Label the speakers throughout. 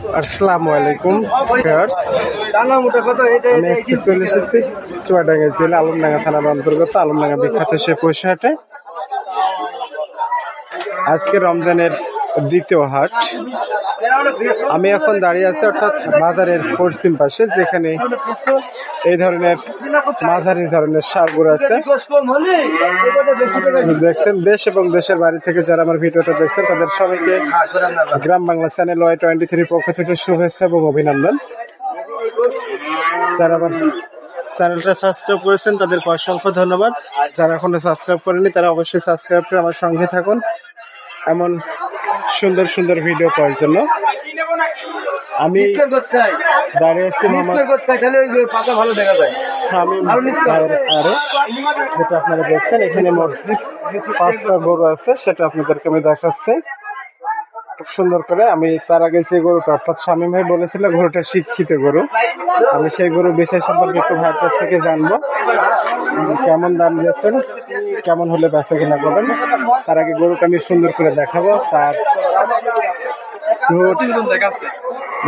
Speaker 1: আসসালামু আলাইকুম
Speaker 2: মোটা
Speaker 1: আমি আজকে চলে এসেছি চুয়াডাঙ্গা জেলা আলমডাঙ্গা থানার অন্তর্গত আলমডাঙ্গা বিখ্যাত সে পয়সাহাটে আজকে রমজানের দ্বিতীয় হাট। আমি এখন দাঁড়িয়ে আছি অর্থাৎ মাজারের পশ্চিম পাশে, যেখানে এই ধরনের মাঝারি ধরনের সারগুলো আছে। দেখছেন, দেশ এবং দেশের বাড়ি থেকে যারা আমার ভিডিওটা দেখছেন, তাদের সবাইকে Gram Bangla channel Y twenty three পক্ষ থেকে শুভেচ্ছা এবং অভিনন্দন। যারা আমার চ্যানেলটা সাবস্ক্রাইব করেছেন, তাদেরকে অসংখ্য ধন্যবাদ। যারা এখনও সাবস্ক্রাইব করেনি তারা অবশ্যই সাবস্ক্রাইব করে আমার সঙ্গে থাকুন। এমন সুন্দর সুন্দর ভিডিও করার জন্য। আমি দাঁড়িয়ে আছি
Speaker 2: পাতা ভালো দেখা যায়।
Speaker 1: আরও যেটা আপনারা দেখছেন এখানে মোট পাঁচটা গরু আছে সেটা আপনাদেরকে আমি দেখাচ্ছি। খুব সুন্দর করে। আমি তার আগে যে গরুটা অর্থাৎ শামীম ভাই বলেছিল গরুটা শিক্ষিত গরু। আমি সেই গরু বিষয় সম্পর্কে একটু ভাইয়ের কাছ থেকে জানব। কেমন দাম দিয়েছেন? কেমন হলে বেচা কিনা করবেন? তার আগে গরুটা আমি সুন্দর করে দেখাবো। তার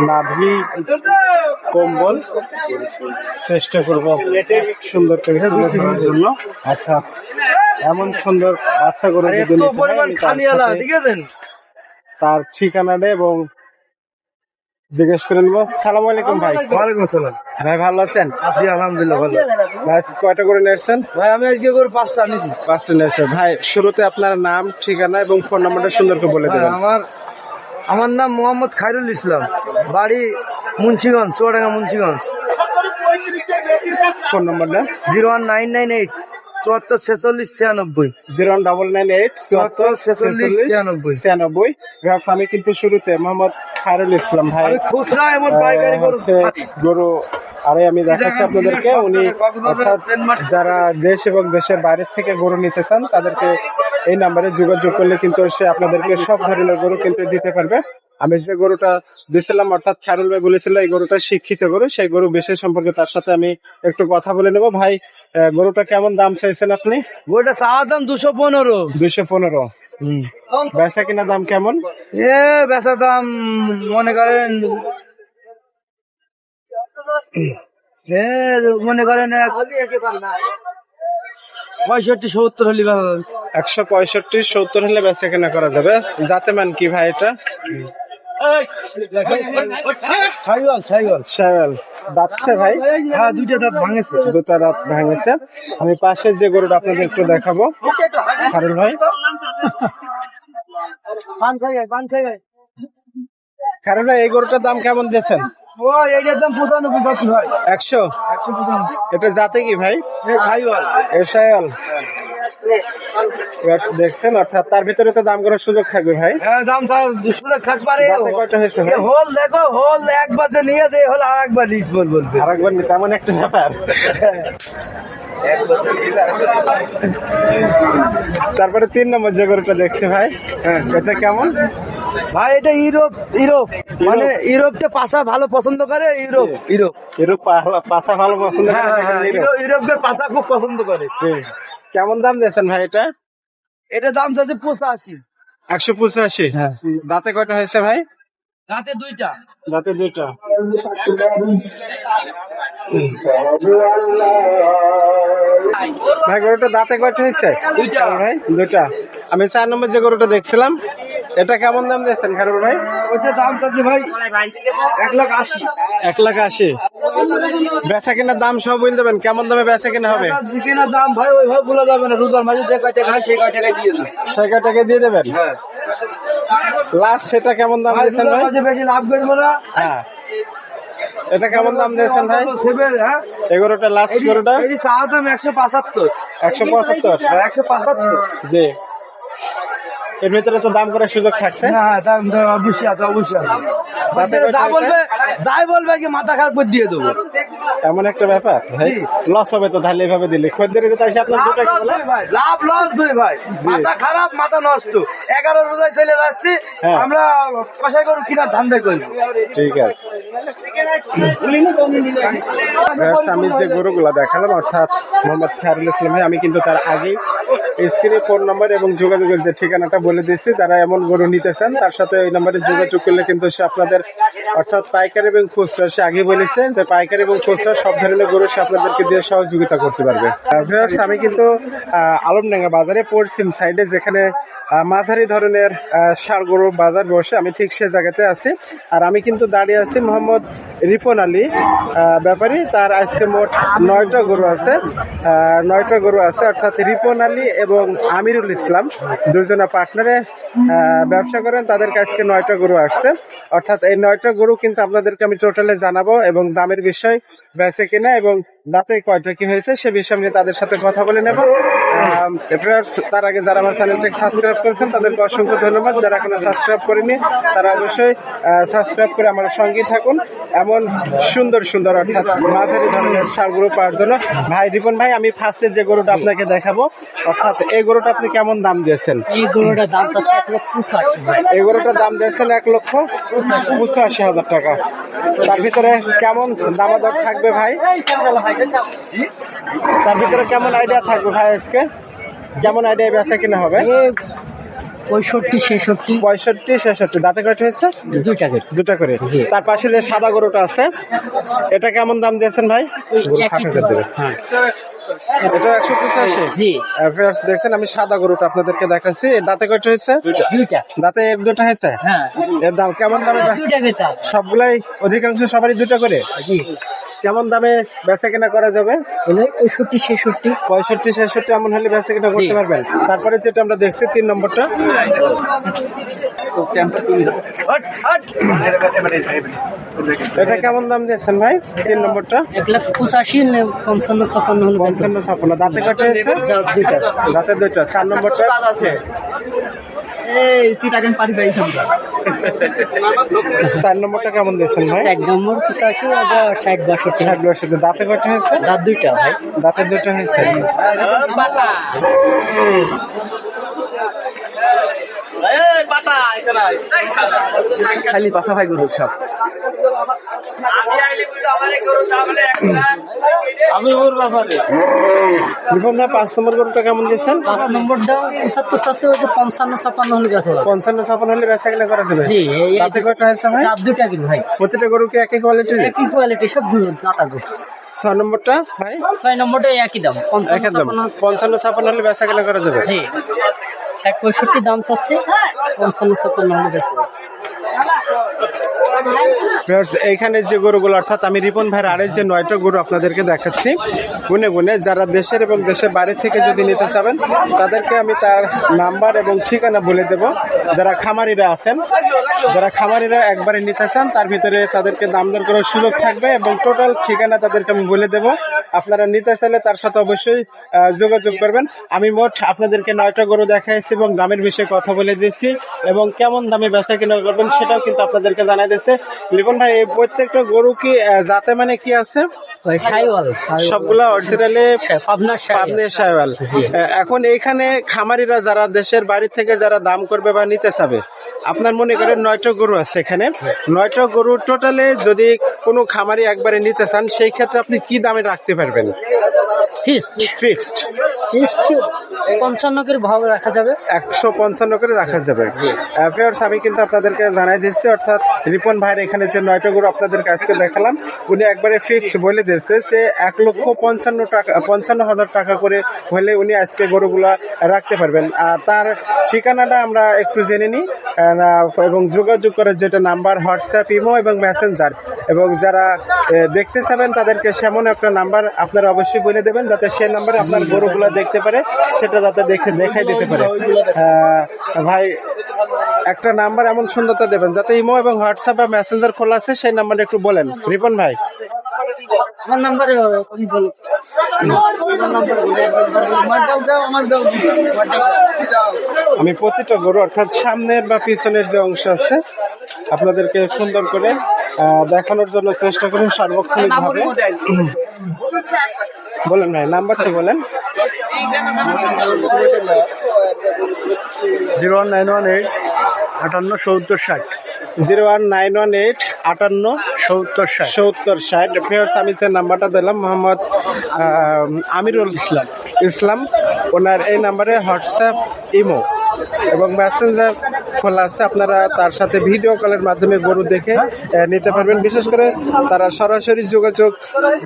Speaker 1: নাভি কম্বল চেষ্টা করব সুন্দর করে ধরার জন্য। অর্থাৎ এমন সুন্দর বাচ্চা করে যদি
Speaker 2: ঠিক আছে
Speaker 1: তার ঠিকানাটা এবং জিজ্ঞেস করে নেব। সালাম আলাইকুম ভাই।
Speaker 2: ওয়ালাইকুম আসসালাম।
Speaker 1: ভাই ভালো আছেন?
Speaker 2: জি আলহামদুলিল্লাহ ভালো
Speaker 1: ভাই কয়টা করে নিয়েছেন?
Speaker 2: ভাই আমি আজকে করে পাঁচটা নিয়েছি
Speaker 1: পাঁচটা নিয়েছেন। ভাই শুরুতে আপনার নাম ঠিকানা এবং ফোন নাম্বারটা সুন্দর করে বলে দেবেন।
Speaker 2: আমার আমার নাম মোহাম্মদ খাইরুল ইসলাম। বাড়ি মুন্সিগঞ্জ চুয়াডাঙ্গা মুন্সিগঞ্জ।
Speaker 1: ফোন নাম্বারটা?
Speaker 2: Zero one nine nine eight. চুয়াত্তর ছেচল্লিশ ছিয়ানব্বই।
Speaker 1: জিরো ডাবল নাইন এইট চুয়াত্তর ছেচল্লিশ
Speaker 2: ছিয়ানব্বই।
Speaker 1: ছিয়ানব্বই। আমি কিন্তু শুরুতে মোহাম্মদ খায়রুল ইসলাম ভাই।
Speaker 2: খুচরা এমন পাইকারি গরু
Speaker 1: আরে আমি দেখাচ্ছি আপনাদেরকে উনি অর্থাৎ যারা দেশ এবং দেশের বাইরে থেকে গরু নিতে চান তাদেরকে এই নাম্বারে যোগাযোগ করলে কিন্তু সে আপনাদেরকে সব ধরনের গরু কিন্তু দিতে পারবে। আমি যে গরুটা দিয়েছিলাম অর্থাৎ খায়রুল ভাই বলেছিল এই গরুটা শিক্ষিত গরু সেই গরু বিশেষ সম্পর্কে তার সাথে আমি একটু কথা বলে নেব। ভাই গরুটা কেমন দাম চাইছেন আপনি?
Speaker 2: গরুটা চাওয়া দাম দুশো পনেরো।
Speaker 1: দুশো পনেরো। বেচা কিনা দাম কেমন?
Speaker 2: এ বেচা দাম মনে করেন এ মনে করেন পঁয়ষট্টি সত্তর হলে
Speaker 1: একশো পঁয়ষট্টি সত্তর হলে বেচা কেনা করা যাবে। যাতে মান কি ভাই এটা? দাঁতছে ভাই।
Speaker 2: হ্যাঁ দুইটা দাঁত ভাঙেছে
Speaker 1: দুটা রাত ভাঙেছে। আমি পাশে যে গরুটা আপনাদের একটু দেখাবো। হারুল ভাই।
Speaker 2: পান খাই গাই, পান খাই। গাই।
Speaker 1: হারুল ভাই এই গরুটার দাম কেমন দিয়েছেন?
Speaker 2: ও এইটার দাম পঁচানব্বই সত্তর হয়
Speaker 1: একশো?
Speaker 2: একশো পঁচানব্বই।
Speaker 1: এটা জাতে কি ভাই?
Speaker 2: এ ছাইওয়াল।
Speaker 1: এ শাওয়াল দেখছেন অর্থাৎ তার ভিতরে তো দাম করার সুযোগ থাকবে ভাই।
Speaker 2: হ্যাঁ দাম সুযোগ
Speaker 1: থাকবে কয়টা হয়েছে
Speaker 2: হোল দেখো হোল একবার যে নিয়ে যে হোল আর একবার লিজ বল বলছে।
Speaker 1: আরেকবার একবার তেমন একটা ব্যাপার। তারপরে তিন নম্বর যে গরুটা দেখছি ভাই হ্যাঁ এটা কেমন?
Speaker 2: ভাই এটা ইউরোপ ইউরোপ। মানে ইউরোপটা পাশা ভালো পছন্দ করে ইউরোপ ইউরোপ।
Speaker 1: ইউরোপ পাশা ভালো পছন্দ করে
Speaker 2: হ্যাঁ হ্যাঁ। ইউরোপ। ইউরোপের পাশা খুব পছন্দ করে।
Speaker 1: কেমন দাম দিয়েছেন ভাই এটা?
Speaker 2: এটা দাম চাচ্ছে পঁচাশি।
Speaker 1: একশো পঁচাশি?
Speaker 2: হ্যাঁ।
Speaker 1: দাঁতে কয়টা হয়েছে ভাই?
Speaker 2: রাতে দুইটা।
Speaker 1: দাঁতে দুইটা। ভাই গরুটা দাঁতে কয়টা হয়েছে?
Speaker 2: দুইটা।
Speaker 1: ভাই দুইটা। আমি চার নম্বর যে গরুটা দেখছিলাম এটা কেমন দাম দিয়েছেন খারুর ভাই?
Speaker 2: ওইটা দাম চাচ্ছে ভাই এক লাখ আশি।
Speaker 1: এক লাখ আশি। বেচা কেনার দাম সব বলে দেবেন কেমন দামে বেচা কেনা হবে?
Speaker 2: কেনার দাম ভাই ওইভাবে বলা যাবে না রোজার মাঝে যে কয় টাকা হয় সেই কয় টাকায় দিয়ে দেবে।
Speaker 1: ছয় টাকা দিয়ে দেবেন?
Speaker 2: হ্যাঁ।
Speaker 1: লাস্ট সেটা কেমন দাম দিয়েছেন ভাই?
Speaker 2: বেশি লাভ করব না।
Speaker 1: হ্যাঁ। এটা কেমন দাম দিয়েছেন ভাই?
Speaker 2: হ্যাঁ।
Speaker 1: এগারোটা লাস্ট
Speaker 2: এগারোটা একশো পঁচাত্তর।
Speaker 1: একশো পঁচাত্তর?
Speaker 2: একশো পঁচাত্তর।
Speaker 1: জি। এর ভিতরে তো দাম করার সুযোগ থাকছে?
Speaker 2: হ্যাঁ দাম অবশ্যই আছে অবশ্যই আছে। যা বলবে যাই বলবে কি মাথা খারাপ করে দিয়ে দেবো।
Speaker 1: এমন একটা ব্যাপার? ভাই লস হবে তো তাহলে এভাবে দিলে। খদ্দের তো এসে আপনার দু
Speaker 2: লাভ
Speaker 1: টাকা
Speaker 2: লস
Speaker 1: বলে।
Speaker 2: দুই ভাই লাভ লস দুই ভাই। মাথা খারাপ মাথা নষ্ট। এগারো রোজায় চলে যাচ্ছি
Speaker 1: হ্যাঁ।
Speaker 2: আমরা কষাই গরু কিনার ধান্দা করি।
Speaker 1: ঠিক আছে। আমি যে গরুগুলো দেখালাম অর্থাৎ মোহাম্মদ খায়রুল ইসলাম ভাই আমি কিন্তু তার আগেই স্ক্রিনে ফোন নাম্বার এবং যোগাযোগের যে ঠিকানাটা বলে দিচ্ছি যারা এমন গরু নিতে চান, তার সাথে ওই নাম্বারে যোগাযোগ করলে কিন্তু সে আপনাদের, অর্থাৎ পাইকারি এবং খুচরা, সে আগে বলেছে যে পাইকারি এবং খুচরা সব ধরনের গরু সে আপনাদেরকে দিয়ে সহযোগিতা করতে পারবে। আমি কিন্তু আলমডাঙ্গা বাজারে পশ্চিম সাইডে যেখানে মাঝারি ধরনের সার গরু বাজার বসে, আমি ঠিক সে জায়গাতে আছি। আর আমি কিন্তু দাঁড়িয়ে আছি মোহাম্মদ রিপন আলী ব্যাপারী। তার আজকে মোট নয়টা গরু আছে নয়টা গরু আছে, অর্থাৎ রিপন আলী এবং আমিরুল ইসলাম দুজনা পার্টনারে ব্যবসা করেন তাদের কাছে নয়টা গরু আসছে। অর্থাৎ এই নয়টা গরু কিন্তু আপনাদেরকে আমি টোটালে জানাব এবং দামের বিষয় বেচে কিনা এবং দাঁতে কয়টা কি হয়েছে সে বিষয় নিয়ে তাদের সাথে কথা বলে নেব। তার আগে যারা আমার চ্যানেলটাকে সাবস্ক্রাইব করেছেন তাদেরকে অসংখ্য ধন্যবাদ যারা এখনও সাবস্ক্রাইব করেনি তারা অবশ্যই সাবস্ক্রাইব করে আমার সঙ্গেই থাকুন এমন সুন্দর সুন্দর অর্থাৎ মাঝারি ধরনের সারগুলো পাওয়ার জন্য ভাই রিপন ভাই আমি ফার্স্টে যে গরুটা আপনাকে দেখাবো অর্থাৎ এই গরুটা আপনি কেমন দাম দিয়েছেন
Speaker 3: এই গরুটার দাম
Speaker 1: এই গরুটার দাম দিয়েছেন এক লক্ষ পঁচাশি হাজার টাকা তার ভিতরে কেমন দামাদর থাকবে ভাই তার ভিতরে কেমন আইডিয়া থাকবে ভাই আজকে কেমন আইডিয়া বেচা কিনা হবে?
Speaker 3: পঁয়ষট্টি ছেষট্টি।
Speaker 1: পঁয়ষট্টি ছেষট্টি। দাঁতে কয়টা হয়েছে?
Speaker 3: দুইটা করে।
Speaker 1: দুটা করে। তার পাশে যে সাদা গরুটা আছে এটা কেমন দাম দিয়েছেন ভাই।
Speaker 3: হ্যাঁ।
Speaker 1: এটা একশো পঁচাশি দেখছেন আমি সাদা গরুটা আপনাদেরকে দেখাচ্ছি। দাঁতে কয়টা হয়েছে? দাঁতে দুটা হয়েছে?
Speaker 3: হ্যাঁ।
Speaker 1: এর দাম কেমন দামে সবগুলাই অধিকাংশ সবারই দুটো করে? কেমন দামে বেচা কেনা করা যাবে?
Speaker 3: পঁয়ষট্টি ছেষট্টি।
Speaker 1: পঁয়ষট্টি ছেষট্টি এমন হলে বেচা কেনা করতে পারবেন। তারপরে যেটা আমরা দেখছি তিন নম্বরটা। এটা কেমন দাম দিয়েছেন ভাই? তিন নম্বরটা।
Speaker 3: এক লাখ পঁচাশি পঞ্চান্ন বেচা।
Speaker 1: পঞ্চান্ন ছাপ্পান্ন দাঁতে কটা
Speaker 3: দুইটা।
Speaker 1: দাঁতে দুইটা। চার নম্বরটা। চার নম্বরটা কেমন দিয়েছেন ভাই?
Speaker 3: এক নম্বর পঁচাশি আবার ষাট বাষট্টি।
Speaker 1: ষাট বয়সে দাঁতে কটা হয়েছে?
Speaker 3: দাঁত দুইটা ভাই।
Speaker 1: দাঁতে দুটো হয়েছে।
Speaker 2: খালি পাশা ভাই গরু সব
Speaker 1: বিপন ভাই পাঁচ নম্বর গরুটা কেমন দিয়েছেন?
Speaker 3: পাঁচ নম্বর দাম পঁচাত্তর চাষে ওটা পঞ্চান্ন ছাপ্পান্ন হলে গেছে।
Speaker 1: পঞ্চান্ন ছাপান্ন হলে বেচা কেনা করা যাবে?
Speaker 3: জি
Speaker 1: দাঁতে কটা হয়েছে ভাই?
Speaker 3: দাঁত দুইটা কিন্তু ভাই।
Speaker 1: প্রতিটা গরু কি একই কোয়ালিটির
Speaker 3: একই কোয়ালিটি সবগুলো নাটা গো
Speaker 1: ছয় নম্বরটা ভাই?
Speaker 3: ছয় নম্বরটা একই দাম পঞ্চান্ন
Speaker 1: একই দাম। পঞ্চান্ন ছাপান্ন হলে বেচা কেনা করা যাবে?
Speaker 3: জি। ষাট পঁয়ষট্টি দাম চাচ্ছে, পঞ্চান্ন ছাপ্পান্ন
Speaker 1: এইখানে যে গরুগুলো, অর্থাৎ আমি রিপন ভাইয়ের আরে যে নয়টা গরু আপনাদেরকে দেখাচ্ছি, গুনে গুনে যারা দেশের এবং দেশের বাইরে থেকে যদি নিতে চাবেন, তাদেরকে আমি তার নাম্বার এবং ঠিকানা বলে দেব। যারা খামারিরা আছেন, যারা খামারিরা একবারে নিতে চান, তার ভিতরে তাদেরকে দাম দর করার সুযোগ থাকবে এবং টোটাল ঠিকানা তাদেরকে আমি বলে দেব। আপনারা নিতে চাইলে তার সাথে অবশ্যই যোগাযোগ করবেন। আমি মোট আপনাদেরকে নয়টা গরু দেখাইছি। এবং দামের বিষয়ে কথা বলে দিয়েছি এবং কেমন দামে বেচা কিনা করবেন সেটাও কিন্তু আপনাদেরকে জানাই দিচ্ছে লিপন ভাই এই প্রত্যেকটা গরু কি জাতে মানে কি আছে? সবগুলা অরিজিনালি এখন এইখানে খামারিরা যারা দেশের বাড়ি থেকে যারা দাম করবে বা নিতে চাবে আপনার মনে করেন নয়টা গরু আছে এখানে। নয়টা গরু টোটালে যদি কোনো খামারি একবারে নিতে চান সেই ক্ষেত্রে আপনি কি দামে রাখতে পারবেন? ফিক্সড
Speaker 3: ফিস পঞ্চান্ন করে ভাব রাখা যাবে?
Speaker 1: একশো পঞ্চান্ন করে রাখা যাবে। ভিউয়ার্স আমি কিন্তু আপনাদেরকে জানাই দিচ্ছি অর্থাৎ রিপন ভাইয়ের এখানে যে নয়টা গরু আপনাদের কাছে দেখালাম উনি একবারে ফিক্সড বলে দিয়েছে যে এক লক্ষ পঞ্চান্ন টাকা পঞ্চান্ন হাজার টাকা করে হলে উনি আজকে গরুগুলা রাখতে পারবেন। আর তার ঠিকানাটা আমরা একটু জেনে নিই। এবং যোগাযোগ করার যেটা নাম্বার হোয়াটসঅ্যাপ ইমো এবং মেসেঞ্জার। এবং যারা দেখতে চাবেন তাদেরকে সেমন একটা নাম্বার আপনারা অবশ্যই বলে দেবেন যাতে সেই নাম্বারে আপনার গরুগুলা দেখতে পারে। সেটা যাতে দেখে দেখাই দিতে পারে। ভাই একটা নাম্বার এমন সুন্দরতা দেবেন যাতে ইমো এবং হোয়াটসঅ্যাপ বা মেসেঞ্জার খোলা আছে সেই নাম্বারটা একটু বলেন। রিপন ভাই।
Speaker 3: আমার নাম্বার আমি বলো।
Speaker 1: আমি প্রতিটা গরু অর্থাৎ সামনের বা পিছনের যে অংশ আছে আপনাদেরকে সুন্দর করে দেখানোর জন্য চেষ্টা করুন সার্বক্ষণিক ভাবে বলেন ভাই নাম্বারটা বলেন।
Speaker 2: Zero one nine one eight আটান্ন সত্তর ষাট।
Speaker 1: Zero one nine one eight আটান্ন
Speaker 2: সত্তর ষাট।
Speaker 1: সত্তর ষাট। ফেয়ার্স আমি যে নাম্বারটা দিলাম মোহাম্মদ আমিরুল ইসলাম। ইসলাম ওনার এই নাম্বারে হোয়াটসঅ্যাপ ইমো এবং মেসেঞ্জার খোলা আছে, আপনারা তার সাথে ভিডিও কলের মাধ্যমে গরু দেখে নিতে পারবেন। বিশেষ করে তারা সরাসরি যোগাযোগ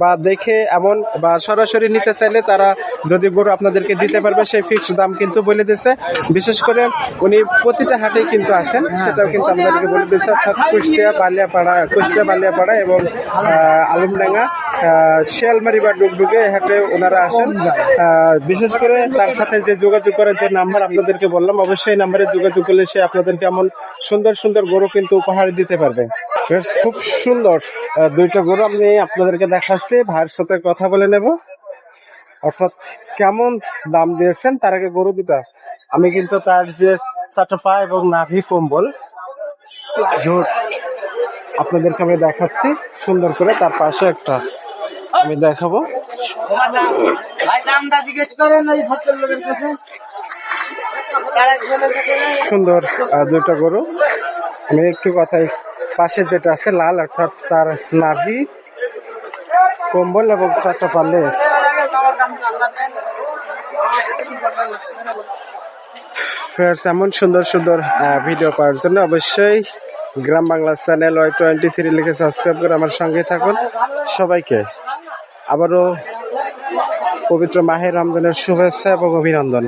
Speaker 1: বা দেখে এমন বা সরাসরি নিতে চাইলে তারা যদি গরু আপনাদেরকে দিতে পারবে, সেই ফিক্সড দাম কিন্তু বলে দিয়েছে। বিশেষ করে উনি প্রতিটা হাটেই কিন্তু আসেন, সেটাও কিন্তু আমাদেরকে বলে দিয়েছে, অর্থাৎ কুষ্টিয়া, বালিয়াপাড়া কুষ্টিয়া, বালিয়াপাড়া এবং আলমডাঙ্গা। শিয়ালমারি বা ডুগডুগে হাটে ওনারা আসেন। বিশেষ করে তার সাথে যে যোগাযোগ করার যে নাম্বার আপনাদেরকে বললাম, অবশ্যই নাম্বারে যোগাযোগ করলে সে আপনাদেরকে এমন সুন্দর সুন্দর গরু কিন্তু উপহার দিতে পারবে। খুব সুন্দর দুইটা গরু আমি আপনাদেরকে দেখাচ্ছি। ভাইয়ের সাথে কথা বলে নেব। অর্থাৎ কেমন দাম দিয়েছেন? তার আগে গরু দুটা। আমি কিন্তু তার যে চাটপা এবং নাভি কম্বল আপনাদেরকে আমি দেখাচ্ছি। সুন্দর করে তার পাশে একটা আমি দেখাবো। সুন্দর দুটো গরু। আমি একটু কথাই পাশে যেটা আছে লাল অর্থাৎ তার নাভি কম্বল এবং চারটা পাল্লেস এমন সুন্দর সুন্দর ভিডিও পাওয়ার জন্য অবশ্যই Gram Bangla channel Y twenty three লিখে সাবস্ক্রাইব করে আমার সঙ্গে থাকুন। সবাইকে। আবারও পবিত্র মাহের রমজানের শুভেচ্ছা এবং অভিনন্দন।